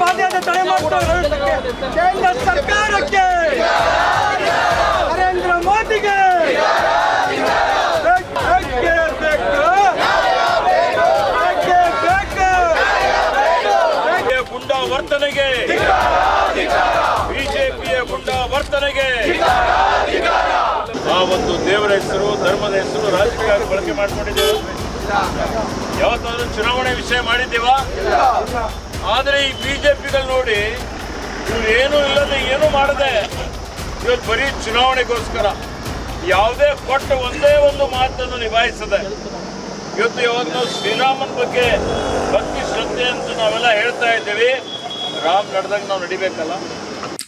ಯಾತ್ರೆ ತಡೆ ಮಾಡ್ತಾ ಇರೋದಕ್ಕೆ ಕೇಂದ್ರ ಸರ್ಕಾರಕ್ಕೆ ನರೇಂದ್ರ ಮೋದಿಗೆ ಗುಂಡಾ ವರ್ತನೆಗೆ ಬಿಜೆಪಿಯ ಗುಂಡಾ ವರ್ತನೆಗೆ ಆ ಒಂದು ದೇವರ ಹೆಸರು, ಧರ್ಮದ ಹೆಸರು ರಾಜಕೀಯ ಬಳಕೆ ಮಾಡ್ಕೊಂಡಿದ್ದೇವೆ. ಯಾವತ್ತಾದ್ರೂ ಚುನಾವಣೆ ವಿಷಯ ಮಾಡಿದ್ದೀವ? ಆದರೆ ಈ ಬಿಜೆಪಿಗಳು ನೋಡಿ ಇವ್ರು ಏನೂ ಇಲ್ಲದೆ ಏನೂ ಮಾಡದೆ ಇವತ್ತು ಬರೀ ಚುನಾವಣೆಗೋಸ್ಕರ ಯಾವುದೇ ಕೊಟ್ಟ ಒಂದೇ ಒಂದು ಮಾತನ್ನು ನಿಭಾಯಿಸದೆ ಇವತ್ತು ಯಾವತ್ತು ಶ್ರೀರಾಮನ ಬಗ್ಗೆ ಭಕ್ತಿ ಶ್ರದ್ಧೆ ಅಂತ ನಾವೆಲ್ಲ ಹೇಳ್ತಾ ಇದ್ದೀವಿ. ರಾಮ್, ನಡೆದಾಗ ನಾವು ನಡಿಬೇಕಲ್ಲ?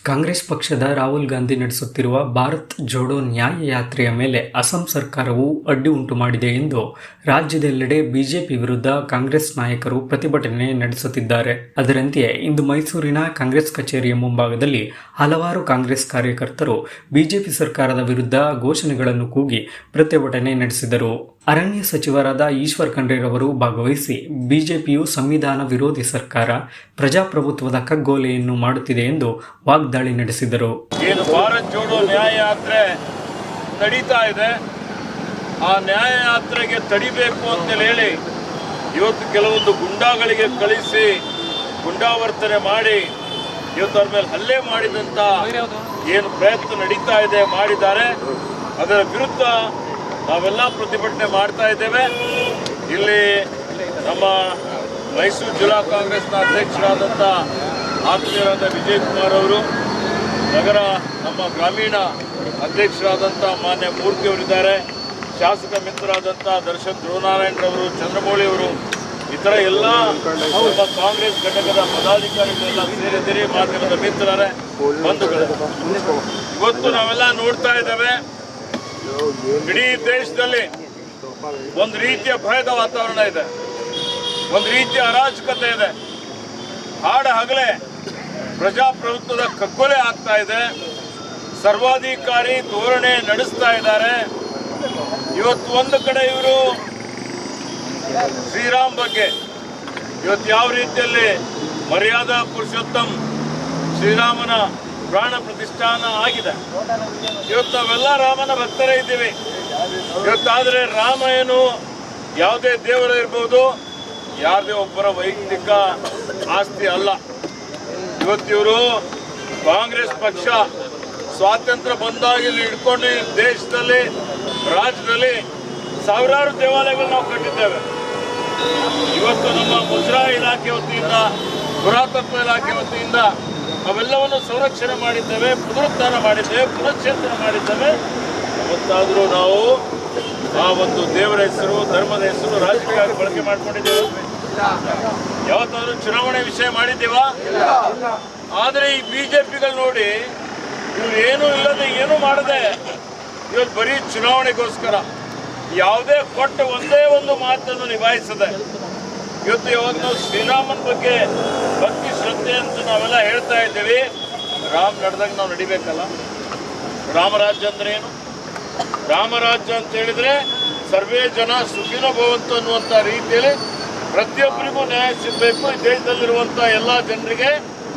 ಕಾಂಗ್ರೆಸ್ ಪಕ್ಷದ ರಾಹುಲ್ ಗಾಂಧಿ ನಡೆಸುತ್ತಿರುವ ಭಾರತ್ ಜೋಡೋ ನ್ಯಾಯ ಯಾತ್ರೆಯ ಮೇಲೆ ಅಸ್ಸಾಂ ಸರ್ಕಾರವು ಅಡ್ಡಿ ಉಂಟು ಮಾಡಿದೆ ಎಂದು ರಾಜ್ಯದೆಲ್ಲೆಡೆ ಬಿಜೆಪಿ ವಿರುದ್ಧ ಕಾಂಗ್ರೆಸ್ ನಾಯಕರು ಪ್ರತಿಭಟನೆ ನಡೆಸುತ್ತಿದ್ದಾರೆ. ಅದರಂತೆಯೇ ಇಂದು ಮೈಸೂರಿನ ಕಾಂಗ್ರೆಸ್ ಕಚೇರಿಯ ಮುಂಭಾಗದಲ್ಲಿ ಹಲವಾರು ಕಾಂಗ್ರೆಸ್ ಕಾರ್ಯಕರ್ತರು ಬಿಜೆಪಿ ಸರ್ಕಾರದ ವಿರುದ್ಧ ಘೋಷಣೆಗಳನ್ನು ಕೂಗಿ ಪ್ರತಿಭಟನೆ ನಡೆಸಿದರು. ಅರಣ್ಯ ಸಚಿವರಾದ ಈಶ್ವರ್ ಖಂಡ್ರೆರವರು ಭಾಗವಹಿಸಿ, ಬಿಜೆಪಿಯು ಸಂವಿಧಾನ ವಿರೋಧಿ ಸರ್ಕಾರ ಪ್ರಜಾಪ್ರಭುತ್ವದ ಕಗ್ಗೋಲೆಯನ್ನು ಮಾಡುತ್ತಿದೆ ಎಂದು ವಾಗ್ದಾಳಿ ನಡೆಸಿದರು. ಏನು ಭಾರತ್ ಜೋಡೋ ನ್ಯಾಯ ಯಾತ್ರೆ ನಡೀತಾ ಇದೆ, ಆ ನ್ಯಾಯ ಯಾತ್ರೆಗೆ ತಡಿಬೇಕು ಅಂತ ಹೇಳಿ ಇವತ್ತು ಕೆಲವೊಂದು ಗುಂಡಾಗಳಿಗೆ ಕಳಿಸಿ ಗುಂಡಾವರ್ತನೆ ಮಾಡಿ, ಇವತ್ತು ಅವ್ರ ಮೇಲೆ ಹಲ್ಲೆ ಮಾಡಿದಂತ ಏನು ಪ್ರಯತ್ನ ನಡೀತಾ ಇದೆ, ಮಾಡಿದ್ದಾರೆ. ಅದರ ವಿರುದ್ಧ ನಾವೆಲ್ಲ ಪ್ರತಿಭಟನೆ ಮಾಡ್ತಾ ಇದ್ದೇವೆ. ಇಲ್ಲಿ ನಮ್ಮ ಮೈಸೂರು ಜಿಲ್ಲಾ ಕಾಂಗ್ರೆಸ್ನ ಅಧ್ಯಕ್ಷರಾದಂಥ ಆತ್ಮೀಯರಾದ ವಿಜಯ್ ಕುಮಾರ್ ಅವರು, ನಗರ ನಮ್ಮ ಗ್ರಾಮೀಣ ಅಧ್ಯಕ್ಷರಾದಂಥ ಮಾನ್ಯ ಮೂರ್ತಿ ಅವರಿದ್ದಾರೆ, ಶಾಸಕ ಮಿತ್ರರಾದಂಥ ದರ್ಶನ್ ಧ್ರುವನಾರಾಯಣರವರು ಅವರು, ಇತರ ಎಲ್ಲ ನಮ್ಮ ಕಾಂಗ್ರೆಸ್ ಘಟಕದ ಪದಾಧಿಕಾರಿಗಳೆಲ್ಲ ಸೇರಿದ್ದೀರಿ ಮಾಧ್ಯಮದ ಮಿತ್ರರೇ, ಬಂಧುಗಳು. ಇವತ್ತು ನಾವೆಲ್ಲ ನೋಡ್ತಾ ಇದ್ದೇವೆ. ಇಡೀ ದೇಶದಲ್ಲಿ ಒಂದು ರೀತಿಯ ಭಯದ ವಾತಾವರಣ ಇದೆ. ಒಂದು ರೀತಿಯ ಅರಾಜಕತೆ ಇದೆ. ಹಾಡ ಹಗಲೇ ಪ್ರಜಾಪ್ರಭುತ್ವದ ಕಗ್ಗೊಲೆ ಆಗ್ತಾ ಇದೆ. ಸರ್ವಾಧಿಕಾರಿ ಧೋರಣೆ ನಡೆಸ್ತಾ ಇದ್ದಾರೆ. ಇವತ್ತು ಒಂದು ಕಡೆ ಇವರು ಶ್ರೀರಾಮ್ ಬಗ್ಗೆ, ಇವತ್ತು ಯಾವ ರೀತಿಯಲ್ಲಿ ಮರ್ಯಾದಾ ಪುರುಷೋತ್ತಮ್ ಶ್ರೀರಾಮನ ಪ್ರಾಣ ಪ್ರತಿಷ್ಠಾನ ಆಗಿದೆ. ಇವತ್ತು ನಾವೆಲ್ಲ ರಾಮನ ಭಕ್ತರೇ ಇದ್ದೀವಿ. ಇವತ್ತಾದರೆ ರಾಮ ಏನು ಯಾವುದೇ ದೇವರ ಇರ್ಬೋದು ಯಾವುದೇ ಒಬ್ಬರ ವೈಯಕ್ತಿಕ ಆಸ್ತಿ ಅಲ್ಲ. ಇವತ್ತಿವರು ಕಾಂಗ್ರೆಸ್ ಪಕ್ಷ ಸ್ವಾತಂತ್ರ್ಯ ಬಂದಾಗ ಇಲ್ಲಿ ಇಟ್ಕೊಂಡು ದೇಶದಲ್ಲಿ, ರಾಜ್ಯದಲ್ಲಿ ಸಾವಿರಾರು ದೇವಾಲಯಗಳು ನಾವು ಕಟ್ಟಿದ್ದೇವೆ. ಇವತ್ತು ನಮ್ಮ ಮುಜರಾ ಇಲಾಖೆ ವತಿಯಿಂದ, ಪುರಾತತ್ವ ಇಲಾಖೆ ವತಿಯಿಂದ ಅವೆಲ್ಲವನ್ನು ಸಂರಕ್ಷಣೆ ಮಾಡಿದ್ದೇವೆ, ಪುನರುತ್ಥಾನ ಮಾಡಿದ್ದೇವೆ, ಪುನಶ್ಚೇತನ ಮಾಡಿದ್ದೇವೆ. ಮತ್ತಾದರೂ ನಾವು ಆ ಒಂದು ದೇವರ ಹೆಸರು, ಧರ್ಮದ ಹೆಸರು ರಾಜಕೀಯ ಬಳಕೆ ಮಾಡಿಕೊಂಡಿದ್ದೇವೆ. ಯಾವತ್ತಾದರೂ ಚುನಾವಣೆ ವಿಷಯ ಮಾಡಿದ್ದೀವ? ಆದರೆ ಈ ಬಿಜೆಪಿಗಳು ನೋಡಿ, ಇವ್ರು ಏನೂ ಇಲ್ಲದೆ ಏನೂ ಮಾಡದೆ ಇವತ್ತು ಬರೀ ಚುನಾವಣೆಗೋಸ್ಕರ ಯಾವುದೇ ಕೊಟ್ಟ ಒಂದೇ ಒಂದು ಮಾತನ್ನು ನಿಭಾಯಿಸದೆ ಇವತ್ತು ನಾವು ಶ್ರೀರಾಮನ ಬಗ್ಗೆ ಭಕ್ತಿ, ಶ್ರದ್ಧೆ ಅಂತ ನಾವೆಲ್ಲ ಹೇಳ್ತಾ ಇದ್ದೀವಿ. ರಾಮ್ ನಡೆದಾಗ ನಾವು ನಡಿಬೇಕಲ್ಲ? ರಾಮರಾಜ್ಯ ಅಂದ್ರೆ ಏನು? ರಾಮರಾಜ್ಯ ಅಂತ ಹೇಳಿದ್ರೆ ಸರ್ವೇ ಜನ ಸುಖಿನ ಭವಂತು ಅನ್ನುವಂಥ ರೀತಿಯಲ್ಲಿ ಪ್ರತಿಯೊಬ್ಬರಿಗೂ ನ್ಯಾಯ ಸಿಗಬೇಕು. ಈ ದೇಶದಲ್ಲಿರುವಂಥ ಎಲ್ಲ ಜನರಿಗೆ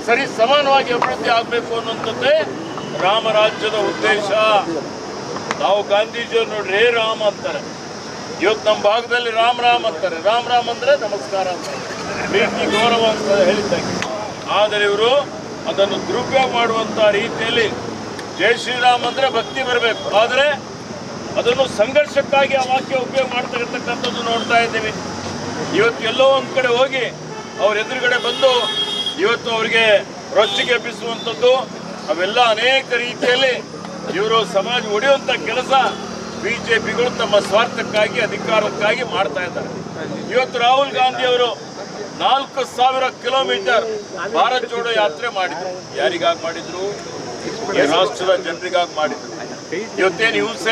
ಸರಿ ಸಮಾನವಾಗಿ ಅಭಿವೃದ್ಧಿ ಆಗಬೇಕು ಅನ್ನುವಂಥದ್ದೇ ರಾಮರಾಜ್ಯದ ಉದ್ದೇಶ. ನಾವು ಗಾಂಧೀಜಿಯವ್ರು ನೋಡ್ರಿ ರಾಮ ಅಂತಾರೆ. ಇವತ್ತು ನಮ್ಮ ಭಾಗದಲ್ಲಿ ರಾಮ್ ರಾಮ್ ಅಂತಾರೆ. ರಾಮ್ ರಾಮ್ ಅಂದರೆ ನಮಸ್ಕಾರ ಅಂತ. ಪ್ರೀತಿ, ಗೌರವ ಅಂತ ಹೇಳಿದ್ದಾಗೆ ಆದರೆ ಇವರು ಅದನ್ನು ದುರುಪಯೋಗ ಮಾಡುವಂಥ ರೀತಿಯಲ್ಲಿ ಜೈ ಶ್ರೀರಾಮ್ ಅಂದರೆ ಭಕ್ತಿ ಬರಬೇಕು. ಆದರೆ ಅದನ್ನು ಸಂಘರ್ಷಕ್ಕಾಗಿ ಆ ವಾಕ್ಯ ಉಪಯೋಗ ಮಾಡ್ತಕ್ಕಂಥದ್ದು ನೋಡ್ತಾ ಇದ್ದೀವಿ. ಇವತ್ತು ಎಲ್ಲೋ ಒಂದು ಕಡೆ ಹೋಗಿ ಅವ್ರ ಎದುರುಗಡೆ ಬಂದು ಇವತ್ತು ಅವರಿಗೆ ರೊಚ್ಚಿಗೆ ಎಬ್ಬಿಸುವಂಥದ್ದು ಅವೆಲ್ಲ ಅನೇಕ ರೀತಿಯಲ್ಲಿ ಇವರು ಸಮಾಜ ಒಡೆಯುವಂಥ ಕೆಲಸ. ಬಿಜೆಪಿಗಳು ತಮ್ಮ ಸ್ವಾರ್ಥಕ್ಕಾಗಿ, ಅಧಿಕಾರಕ್ಕಾಗಿ ಮಾಡ್ತಾ ಇದ್ದಾರೆ. ಇವತ್ತು ರಾಹುಲ್ ಗಾಂಧಿ ಅವರು ನಾಲ್ಕು ಸಾವಿರ ಕಿಲೋಮೀಟರ್ ಭಾರತ್ ಜೋಡೋ ಯಾತ್ರೆ ಮಾಡಿದ್ರು. ಯಾರಿಗಾಗಿ ಮಾಡಿದ್ರು? ರಾಷ್ಟ್ರದ ಜನರಿಗಾಗಿ ಮಾಡಿದ್ರು. ಇವತ್ತೇನು ಹಿಂಸೆ